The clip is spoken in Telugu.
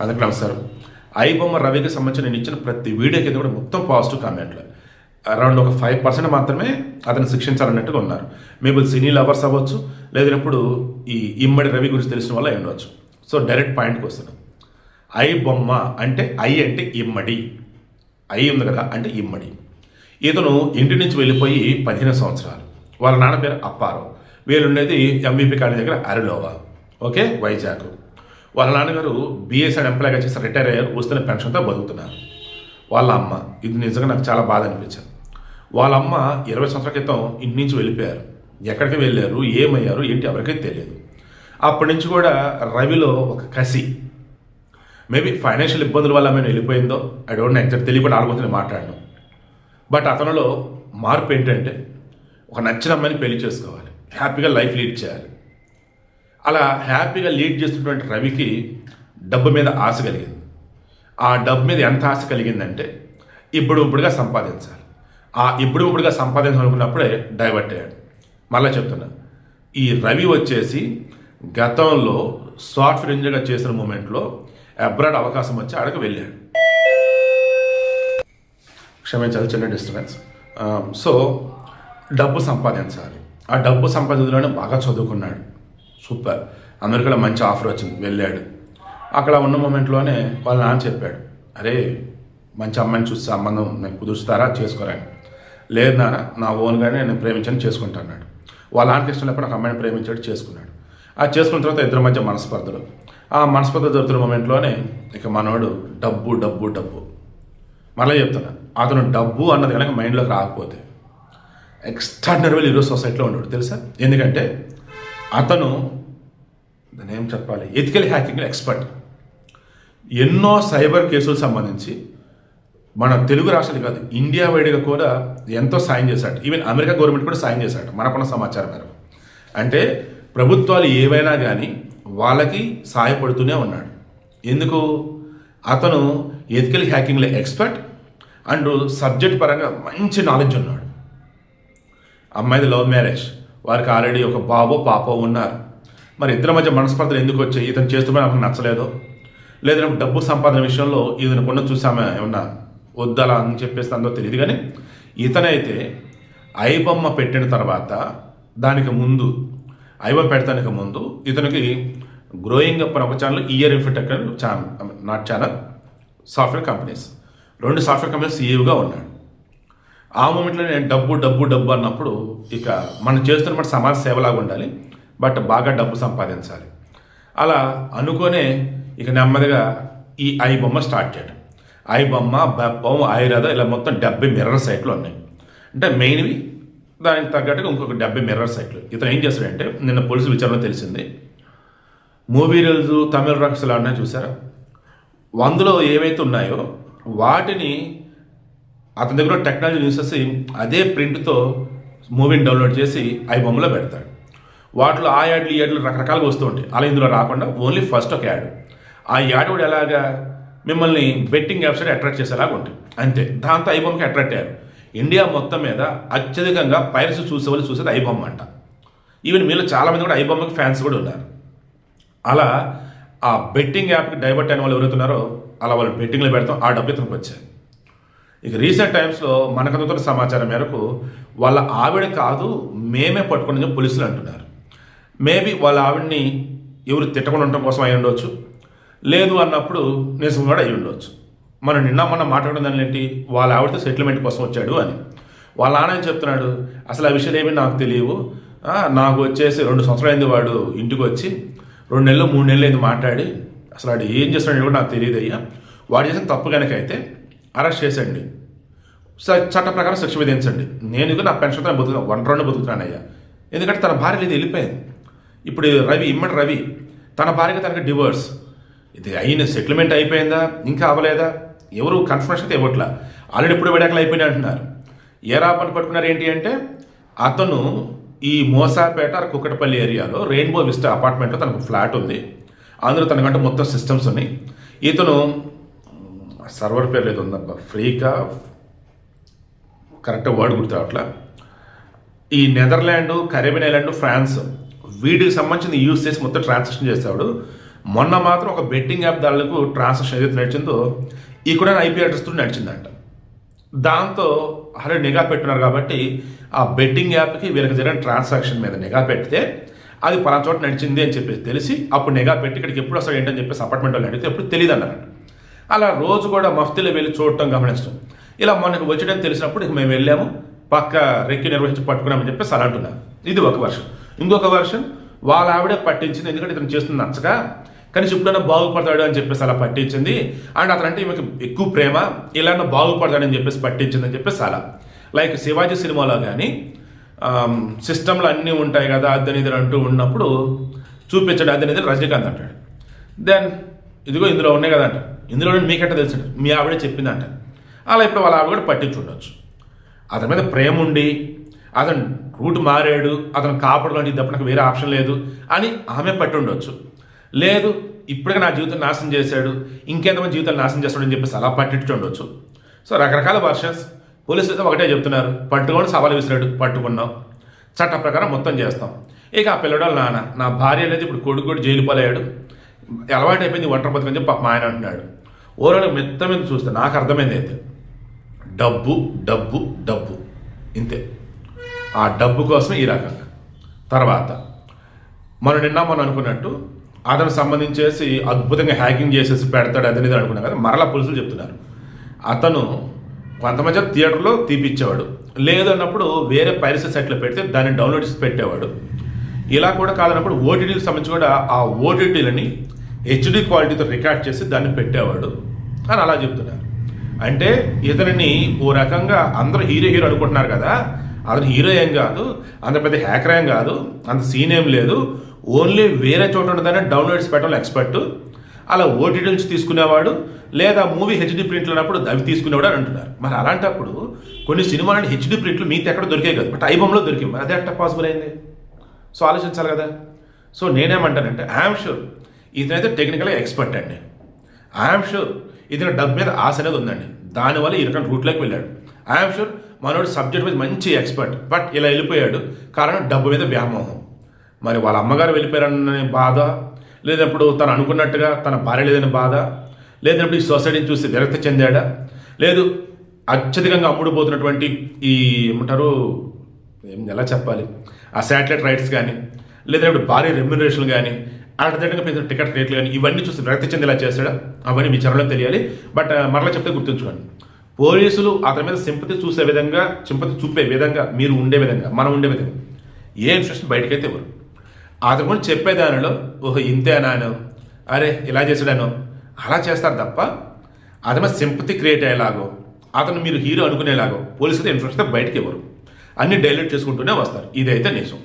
అందుకు నమస్కారం ఐబొమ్మ రవికి సంబంధించి నేను ఇచ్చిన ప్రతి వీడియో కింద కూడా మొత్తం పాజిటివ్ కామెంట్లు అరౌండ్ ఒక ఫైవ్ పర్సెంట్ మాత్రమే అతను శిక్షించాలన్నట్టుగా ఉన్నారు. మేబుల్ సినీ లవర్స్ అవ్వచ్చు లేదన్నప్పుడు ఈ ఇమ్మడి రవి గురించి తెలిసిన వల్ల ఉండవచ్చు సో డైరెక్ట్ పాయింట్కి వస్తున్నాం. ఐ బొమ్మ అంటే ఐ అంటే ఇమ్మడి. ఐ ఉంది కదా అంటే ఇమ్మడి. ఇతను ఇంటి నుంచి వెళ్ళిపోయి పదిహేను సంవత్సరాలు. వాళ్ళ నాన్న పేరు అప్పారావు. వీళ్ళు ఉండేది ఎంబీపీ కాలేజ్ దగ్గర అరిలోవా. ఓకే వైజాగ్. వాళ్ళ నాన్నగారు బిఎస్ఎన్ ఎంప్లాయ్గా చేసి రిటైర్ అయ్యారు వస్తున్న పెన్షన్తో బతుకుతున్నారు. వాళ్ళ అమ్మ ఇది నిజంగా నాకు చాలా బాధ అనిపించింది. వాళ్ళ అమ్మ ఇరవై సంవత్సరాల క్రితం ఇంటి నుంచి వెళ్ళిపోయారు. ఎక్కడికి వెళ్ళారు ఏమయ్యారు ఏంటి ఎవరికీ తెలియదు. అప్పటి నుంచి కూడా రవిలో ఒక కసి. మేబీ ఫైనాన్షియల్ ఇబ్బందుల వల్ల మేము వెళ్ళిపోయిందో ఐ డోంట్ ఎగ్జాక్ట్ తెలియకుండా ఆలోచించి మాట్లాడను. బట్ అతనిలో మార్పు ఏంటంటే ఒక నచ్చిన అమ్మాయిని పెళ్ళి చేసుకోవాలి. హ్యాపీగా లైఫ్ లీడ్ చేయాలి. అలా హ్యాపీగా లీడ్ చేస్తున్నటువంటి రవికి డబ్బు మీద ఆశ కలిగింది. ఆ డబ్బు మీద ఎంత ఆశ కలిగిందంటే ఇప్పుడు ఇప్పుడుగా సంపాదించాలి. ఆ ఇప్పుడు ఇప్పుడుగా సంపాదించాలనుకున్నప్పుడే డైవర్ట్ అయ్యాడు. మళ్ళీ చెప్తున్నా ఈ రవి వచ్చేసి గతంలో సాఫ్ట్వేర్ ఇంజనీర్గా చేసిన మూమెంట్లో అబ్రాడ్ అవకాశం వచ్చి ఆడకు వెళ్ళాడు. క్షమించాలి చిన్న డిస్టర్బెన్స్. సో డబ్బు సంపాదించాలి. ఆ డబ్బు సంపాదించడంలోనే బాగా చదువుకున్నాడు. సూపర్. అమెరికాలో మంచి ఆఫర్ వచ్చింది. వెళ్ళాడు. అక్కడ ఉన్న మూమెంట్లోనే వాళ్ళ నాన్న చెప్పాడు. అరే మంచి అమ్మాయిని చూస్తే సంబంధం నాకు కుదురుస్తారా చేసుకోరా లేదు నాన్న నా ఓన్గానే నేను ప్రేమించని చేసుకుంటా అన్నాడు. వాళ్ళ నాన్నకి ఇష్టం లేకుండా ఒక అమ్మాయిని ప్రేమించాడు చేసుకున్నాడు. ఆ చేసుకున్న తర్వాత ఇద్దరి మధ్య మనస్పర్ధలు. ఆ మనస్పర్ధ జరుగుతున్న మూమెంట్లోనే ఇక మనోడు డబ్బు డబ్బు డబ్బు. మళ్ళీ చెప్తున్నా అతను డబ్బు అన్నది కనుక మైండ్లోకి రాకపోతే ఎక్స్ట్రాడినరీ ఈరోజు సొసైటీలో ఉన్నాడు తెలుసా? ఎందుకంటే అతను దాన్ని ఏం చెప్పాలి? ఎథికల్ హ్యాకింగ్ ఎక్స్పర్ట్ ఎన్నో సైబర్ కేసులకు సంబంధించి మన తెలుగు రాష్ట్రాలు కాదు ఇండియా వైడ్గా కూడా ఎంతో సాయం చేశాడు. ఈవెన్ అమెరికా గవర్నమెంట్ కూడా సాయం చేశాడు మనకున్న సమాచారం మేరకు. అంటే ప్రభుత్వాలు ఏవైనా కానీ వాళ్ళకి సహాయపడుతూనే ఉన్నాడు. ఎందుకు? అతను ఎథికల్ హ్యాకింగ్లో ఎక్స్పర్ట్ అండ్ సబ్జెక్ట్ పరంగా మంచి నాలెడ్జ్ ఉన్నాడు. అమ్మాయిది లవ్ మ్యారేజ్ వారికి ఆల్రెడీ ఒక బాబో పాపో ఉన్నారు. మరి ఇద్దరి మధ్య మనస్పర్ధలు ఎందుకు వచ్చాయి? ఇతను చేస్తున్నా నాకు నచ్చలేదు. లేదా డబ్బు సంపాదన విషయంలో ఇతను కొన్న చూసామే ఏమన్నా వద్దలా అని చెప్పేసి అందో తెలియదు కానీ ఇతనైతే ఐబొమ్మ పెట్టిన తర్వాత దానికి ముందు ఐబొమ్మ పెడతానికి ముందు ఇతనికి గ్రోయింగ్ అప్ అని ఒక ఛానల్ ఇయర్ ఇన్ఫిటెక్ అని channel not channel software companies రెండు సాఫ్ట్వేర్ కంపెనీస్ సీఈఓగా ఉన్నాడు. ఆ మూమెంట్లో నేను డబ్బు డబ్బు డబ్బు అన్నప్పుడు ఇక మనం చేస్తున్న మాట సమాజ సేవలాగా ఉండాలి బట్ బాగా డబ్బు సంపాదించాలి. అలా అనుకోనే ఇక నెమ్మదిగా ఈ ఐ బొమ్మ స్టార్ట్ చేయడం. ఐ బొమ్మ బెప్పం ఐరథ ఇలా మొత్తం డెబ్బై మిర్రర్ సైట్లు ఉన్నాయి. అంటే మెయిన్వి దానికి తగ్గట్టుగా ఇంకొక డెబ్బై మిర్రర్ సైట్లు ఇతను ఏం చేస్తాడంటే నిన్న పోలీసు విచారణ తెలిసింది. మూవీ రీల్స్ తమిళ రాక్షసులు ఆడినా చూసారా వందలో ఏవైతే ఉన్నాయో వాటిని అతని దగ్గర టెక్నాలజీ యూస్ చేసి అదే ప్రింట్తో మూవీని డౌన్లోడ్ చేసి ఐ బొమ్మలో పెడతాడు. వాటిలో ఆ యాడ్లు ఈ యాడ్లు రకరకాలుగా వస్తూ ఉంటాయి. అలా ఇందులో రాకుండా ఓన్లీ ఫస్ట్ ఒక యాడ్. ఆ యాడ్ కూడా ఎలాగా మిమ్మల్ని బెట్టింగ్ యాప్స్ అట్రాక్ట్ చేసేలాగా ఉంటుంది. అంతే. దాంతో ఐ బొమ్మకి అట్రాక్ట్ అయ్యారు. ఇండియా మొత్తం మీద అత్యధికంగా పైరస్ చూసేవాళ్ళు చూసేది ఐ బొమ్మ అంట. ఈవెన్ మీలో చాలామంది కూడా ఐ బొమ్మకి ఫ్యాన్స్ కూడా ఉన్నారు. అలా ఆ బెట్టింగ్ యాప్కి డైవర్ట్ అయిన వాళ్ళు ఎవరైతున్నారో అలా వాళ్ళు బెట్టింగ్లో పెడతాం ఆ డబ్బు ఇతనికి వచ్చాయి ఇక రీసెంట్ టైమ్స్లో మనకు అందుతున్న సమాచారం మేరకు వాళ్ళ ఆవిడ కాదు మేమే పట్టుకుని పోలీసులు అంటున్నారు. మేబీ వాళ్ళ ఆవిడని ఎవరు తిట్టకుండా ఉండటం కోసం అయి ఉండొచ్చు. లేదు అన్నప్పుడు నిజం కూడా అయి ఉండొచ్చు. మనం నిన్న మొన్న మాట్లాడిన దాని ఏంటి? వాళ్ళ ఆవిడతో సెటిల్మెంట్ కోసం వచ్చాడు అని. వాళ్ళ నాన్న ఏం చెప్తున్నాడు? అసలు ఆ విషయాలు ఏమీ నాకు తెలియవు. నాకు వచ్చేసి రెండు సంవత్సరాలు అయింది వాడు ఇంటికి వచ్చి. రెండు నెలలు మూడు నెలలు అయింది మాట్లాడి. అసలు వాడు ఏం చేస్తున్నాడు కూడా నాకు తెలియదు అయ్యా వాడు చేసిన తప్పు కనుక అయితే అరెస్ట్ చేసేయండి. చట్ట ప్రకారం శిక్ష విధించండి. నేను ఇది నా పెన్షన్తో బతుకుతాను ఒంటరిని బతుకుతున్నాను అయ్యా ఎందుకంటే తన భార్య ఇది వెళ్ళిపోయింది. ఇప్పుడు రవి ఇమ్మడి రవి తన భార్యకి తనకి డివోర్స్ ఇది అయిన సెటిల్మెంట్ అయిపోయిందా? ఇంకా అవ్వలేదా? ఎవరు కన్ఫర్మేషన్ అయితే ఇవ్వట్లా? ఆల్రెడీ ఇప్పుడు విడాకులు అయిపోయినాయి అంటున్నారు. ఏ రాపని పట్టుకున్నారు ఏంటి అంటే అతను ఈ మోసాపేట కుక్కటపల్లి ఏరియాలో రెయిన్బో విస్టా అపార్ట్మెంట్లో తనకు ఫ్లాట్ ఉంది. అందులో తనకంటే మొత్తం సిస్టమ్స్ ఉన్నాయి. ఇతను సర్వర్ పేరు లేదు ఉందబ్బా. ఫ్రీకా కరెక్ట్ వర్డ్ గుర్తు అట్లా ఈ నెదర్లాండ్ కరేబియన్ ఐలాండ్ ఫ్రాన్స్ వీటికి సంబంధించిన యూస్ చేసి మొత్తం ట్రాన్సాక్షన్ చేస్తాడు మొన్న మాత్రం ఒక బెట్టింగ్ యాప్ దాళ్ళకు ట్రాన్సాక్షన్ ఏదైతే నడిచిందో ఈ కూడా ఐపీ అడ్రస్తో నడిచిందంట. దాంతో అరే నిఘా పెట్టున్నారు కాబట్టి ఆ బెట్టింగ్ యాప్కి వీళ్ళకి జరిగిన ట్రాన్సాక్షన్ మీద నిఘా పెడితే అది పలానా చోట నడిచింది అని చెప్పేసి తెలిసి అప్పుడు నిఘా పెట్టి ఇక్కడికి ఎప్పుడు వస్తాడు ఏంటని చెప్పేసి అపార్ట్మెంట్ వాళ్ళు అడిగితే ఎప్పుడు తెలియదు అన్నారంట. అలా రోజు కూడా మఫ్తీలో వెళ్ళి చూడటం గమనించడం ఇలా మనకు వచ్చడం తెలిసినప్పుడు ఇక మేము వెళ్ళాము పక్క రెక్కి నిర్వహించి పట్టుకున్నామని చెప్పేసి అలా అంటున్నారు ఇది ఒక వర్షన్ ఇంకొక వర్షన్ వాళ్ళ ఆవిడే పట్టించింది ఎందుకంటే ఇతను చేస్తుంది నచ్చక కానీ ఇప్పుడైనా బాగుపడతాడు అని చెప్పేసి అలా పట్టించింది. అండ్ అతనంటే ఈమెకి ఎక్కువ ప్రేమ ఇలా బాగుపడతాడని చెప్పేసి పట్టించింది అని చెప్పేసి అలా. లైక్ శివాజీ సినిమాలో కానీ సిస్టంలో అన్నీ ఉంటాయి కదా అదని అంటూ ఉన్నప్పుడు చూపించాడు అదని రజనీకాంత్ అంటాడు. దెన్ ఇదిగో ఇందులో ఉన్నాయి కదా అంట. ఇందులో మీకెట్ట తెలుసు? మీ ఆవిడే చెప్పిందంట. అలా ఇప్పుడు వాళ్ళ ఆవిడ కూడా పట్టించుండొచ్చు అతని మీద ప్రేమ ఉండి అతను రూట్ మారాడు అతను కాపాడడం అంటే తప్ప నాకు వేరే ఆప్షన్ లేదు అని ఆమె పట్టి ఉండొచ్చు. లేదు ఇప్పటికే నా జీవితం నాశనం చేశాడు ఇంకెంతమంది జీవితాలు నాశనం చేస్తాడని చెప్పేసి అలా పట్టించి ఉండొచ్చు. సో రకరకాల వర్షన్స్. పోలీసులు అయితే ఒకటే చెప్తున్నారు పట్టుకొని సవాలు విసిరాడు పట్టుకున్నాం. చట్ట ప్రకారం మొత్తం చేస్తాం. ఇక ఆ పిల్లడాలు నాన్న నా భార్య అనేది ఇప్పుడు కొడుకు కూడా జైలు పాలయ్యాడు. అలవాటు అయిపోయింది ఒంటరి బతుకని చెప్పి మా ఆయన అంటున్నాడు. ఓరలో మెత్త మీద చూస్తే నాకు అర్థమైంది అయితే. డబ్బు డబ్బు డబ్బు. ఇంతే. ఆ డబ్బు కోసం ఈ రకంగా తర్వాత మనం నిన్న మనం అనుకున్నట్టు అతను సంబంధించేసి అద్భుతంగా హ్యాకింగ్ చేసేసి పెడతాడు అదని ఇది అనుకున్నాం కదా మరలా పోలీసులు చెప్తున్నారు. అతను కొంతమంది థియేటర్లో తీపిచ్చేవాడు. లేదన్నప్పుడు వేరే పైరసీ సైట్లో పెడితే దాన్ని డౌన్లోడ్ చేసి పెట్టేవాడు. ఇలా కూడా కాదన్నప్పుడు ఓటీటీలకు సంబంధించి కూడా ఆ ఓటీటీలని హెచ్డి క్వాలిటీతో రికార్డ్ చేసి దాన్ని పెట్టేవాడు. అని అలా చెప్తున్నారు. అంటే ఇతనిని ఓ రకంగా అందరూ హీరో హీరో అనుకుంటున్నారు కదా. అతను హీరో ఏం కాదు అంత పెద్ద హ్యాకర్ ఏం కాదు అంత సీన్ ఏం లేదు. ఓన్లీ వేరే చోట ఉండదని డౌన్లోడ్స్ పెట్టడం ఎక్స్పర్ట్ అలా ఓటీటీ నుంచి తీసుకునేవాడు లేదా మూవీ హెచ్డి ప్రింట్లు అన్నప్పుడు అవి తీసుకునేవాడు అని అంటున్నారు. మరి అలాంటప్పుడు కొన్ని సినిమాలని హెచ్డి ప్రింట్లు మీతో ఎక్కడ దొరికాయి కదా. బట్ ఐబమ్లో దొరికింది మరి అదే అట్ట పాసిబుల్ అయింది. సో ఆలోచించాలి కదా. సో నేనేమంటానంటే ఐఎమ్ షూర్ ఇతనైతే టెక్నికల్గా ఎక్స్పర్ట్ అండి. ఐఎమ్ షూర్ ఇతని డబ్బు మీద ఆశ అనేది ఉందండి. దానివల్ల ఈ రకం రూట్లోకి వెళ్ళాడు. ఐఎమ్ షూర్ మనోడు సబ్జెక్ట్ మీద మంచి ఎక్స్పర్ట్ బట్ ఇలా వెళ్ళిపోయాడు. కారణం డబ్బు మీద వ్యామోహం. మరి వాళ్ళ అమ్మగారు వెళ్ళిపోయారనే బాధ లేదప్పుడు తను అనుకున్నట్టుగా తన భార్య లేదని బాధ లేదప్పుడు ఈ సొసైటీని చూసి విరక్తి చెందాడా లేదు అత్యధికంగా అమ్ముడుపోతున్నటువంటి ఈ ఏమంటారు ఎలా చెప్పాలి ఆ శాటిలైట్ రైట్స్ కానీ లేదంటే భారీ రెమ్యునరేషన్ కానీ అల్టర్నేటివ్గా పెద్ద టికెట్ రేట్లు కానీ ఇవన్నీ చూసి విరక్తి చెందేలా చేస్తాడా? అవన్నీ విచారణలో తెలియాలి. బట్ మరలా చెప్తే గుర్తుంచుకోండి. పోలీసులు అతని మీద సింపతి చూసే విధంగా సింపతి చూపే విధంగా మీరు ఉండే విధంగా మనం ఉండే విధంగా ఏ ఇన్స్ట్రక్షన్ బయటకైతే ఇవ్వరు. అతను కూడా చెప్పేదానిలో ఓహో ఇంతేనాను అరే ఇలా చేసాడాను అలా చేస్తారు తప్ప అతని మీద సింపతి క్రియేట్ అయ్యేలాగో అతను మీరు హీరో అనుకునేలాగో పోలీసులు ఇన్స్ట్రక్షన్ బయటకి ఇవ్వరు. అన్ని డైల్యూట్ చేసుకుంటూనే వస్తారు. ఇదైతే నిజం.